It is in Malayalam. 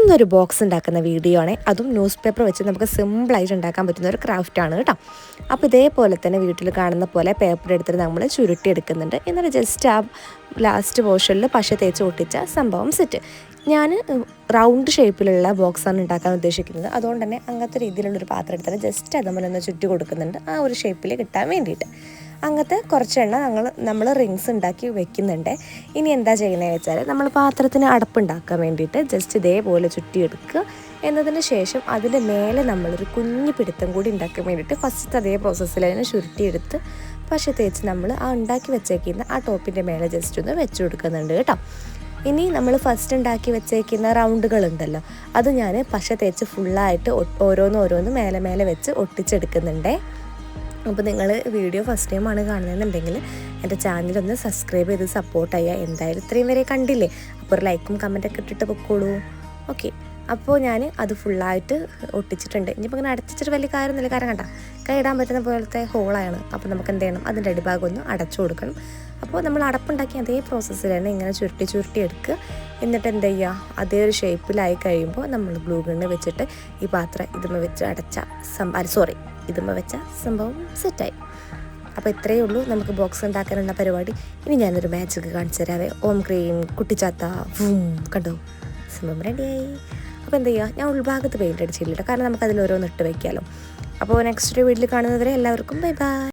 ഇന്നൊരു ബോക്സ് ഉണ്ടാക്കുന്ന വീഡിയോ ആണ്. അതും ന്യൂസ് പേപ്പർ വെച്ച് നമുക്ക് സിമ്പിളായിട്ട് ഉണ്ടാക്കാൻ പറ്റുന്ന ഒരു ക്രാഫ്റ്റാണ് കേട്ടോ. അപ്പോൾ ഇതേപോലെ തന്നെ വീട്ടിൽ കാണുന്ന പോലെ പേപ്പർ എടുത്തിട്ട് നമ്മൾ ചുരുട്ടി എടുക്കുന്നുണ്ട്. എന്നിട്ട് ജസ്റ്റ് ആ ലാസ്റ്റ് പോർഷനിൽ പശ തേച്ച് ഒട്ടിച്ച സംഭവം സെറ്റ് ഞാൻ റൗണ്ട് ഷേപ്പിലുള്ള ബോക്സാണ് ഉണ്ടാക്കാൻ ഉദ്ദേശിക്കുന്നത്. അതുകൊണ്ട് തന്നെ അങ്ങനത്തെ രീതിയിലുള്ളൊരു പാത്രം എടുത്തിട്ട് ജസ്റ്റ് അതുപോലെ ഒന്ന് ചുറ്റി കൊടുക്കുന്നുണ്ട് ആ ഒരു ഷേപ്പിൽ കിട്ടാൻ വേണ്ടിയിട്ട്. അങ്ങനത്തെ കുറച്ചെണ്ണ ഞങ്ങൾ നമ്മൾ റിങ്സ് ഉണ്ടാക്കി വെക്കുന്നുണ്ട്. ഇനി എന്താ ചെയ്യുന്നത് വെച്ചാൽ നമ്മൾ പാത്രത്തിന് അടപ്പുണ്ടാക്കാൻ വേണ്ടിയിട്ട് ജസ്റ്റ് ഇതേപോലെ ചുറ്റിയെടുക്കുക. എന്നതിന് ശേഷം അതിന്റെ മേലെ നമ്മളൊരു കുഞ്ഞു പിടുത്തം കൂടി ഉണ്ടാക്കാൻ വേണ്ടിയിട്ട് ഫസ്റ്റ് അതേ പ്രോസസ്സിൽ തന്നെ ചുരുട്ടിയെടുത്ത് പക്ഷേ തേച്ച് നമ്മൾ ആ ഉണ്ടാക്കി വെച്ചേക്കുന്ന ആ ടോപ്പിന്റെ മേലെ ജസ്റ്റ് ഒന്ന് വെച്ച് കൊടുക്കുന്നുണ്ട് കേട്ടോ. ഇനി നമ്മൾ ഫസ്റ്റ് ഉണ്ടാക്കി വെച്ചേക്കുന്ന റൗണ്ടുകൾ ഉണ്ടല്ലോ അത് ഞാൻ പശ തേച്ച് ഫുള്ളായിട്ട് ഓരോന്ന് ഓരോന്ന് മേലെ മേലെ വെച്ച് ഒട്ടിച്ചെടുക്കുന്നുണ്ടേ. അപ്പോൾ നിങ്ങൾ വീഡിയോ ഫസ്റ്റ് ടൈം ടൈമാണ് കാണുന്നതെന്നുണ്ടെങ്കിൽ എന്റെ ചാനലൊന്ന് സബ്സ്ക്രൈബ് ചെയ്ത് സപ്പോർട്ട് ചെയ്യുക എന്തായാലും ഇത്രയും വരെ കണ്ടില്ലേ? അപ്പോൾ ഒരു ലൈക്കും കമന്റൊക്കെ ഇട്ടിട്ട് പൊക്കോളൂ. ഓക്കെ അപ്പോൾ ഞാൻ അത് ഫുള്ളായിട്ട് ഒട്ടിച്ചിട്ടുണ്ട്. ഇനിയിപ്പോൾ ഇങ്ങനെ അടച്ചിട്ട് വലിയ കാര്യമൊന്നുമില്ല. കാരണം കണ്ട കൈ ഇടാൻ പറ്റുന്ന പോലത്തെ ഹോളാണ് അപ്പോൾ നമുക്ക് എന്ത് ചെയ്യണം? അതിന്റെ അടിഭാഗം ഒന്ന് അടച്ചു കൊടുക്കണം. അപ്പോൾ നമ്മൾ അടപ്പുണ്ടാക്കി അതേ പ്രോസസ്സിൽ തന്നെ ഇങ്ങനെ ചുരുട്ടി ചുരുട്ടി എടുക്കുക. എന്നിട്ട് എന്ത് ചെയ്യുക? അതേ ഒരു ഷേപ്പിലായി കഴിയുമ്പോൾ നമ്മൾ ഗ്ലൂ ഗണ്ണ് വെച്ചിട്ട് ഈ പാത്രം ഇതുമ്മ വെച്ച് അടച്ച സോറി ഇതുമ്മ വെച്ച സംഭവം സെറ്റായി. അപ്പോൾ ഇത്രയേ ഉള്ളൂ. നമുക്ക് ബോക്സ് ഉണ്ടാക്കാനുള്ള പരിപാടി. ഇനി ഞാനൊരു മാജിക് കാണിച്ചു തരാവേ. ഓം ക്രീം കുട്ടിച്ചാത്ത ഫും. കണ്ടോ? സംഭവം റെഡിയായി അപ്പോൾ എന്ത് ചെയ്യുക ഞാൻ ഉൾഭാഗത്ത് പെയിന്റ് അടിച്ചില്ല കാരണം നമുക്ക് അതിൽ ഓരോന്ന് ഇട്ട് വയ്ക്കാമല്ലോ അപ്പോൾ നെക്സ്റ്റ് വീട്ടിൽ കാണുന്നവരെ എല്ലാവർക്കും ബൈ ബൈ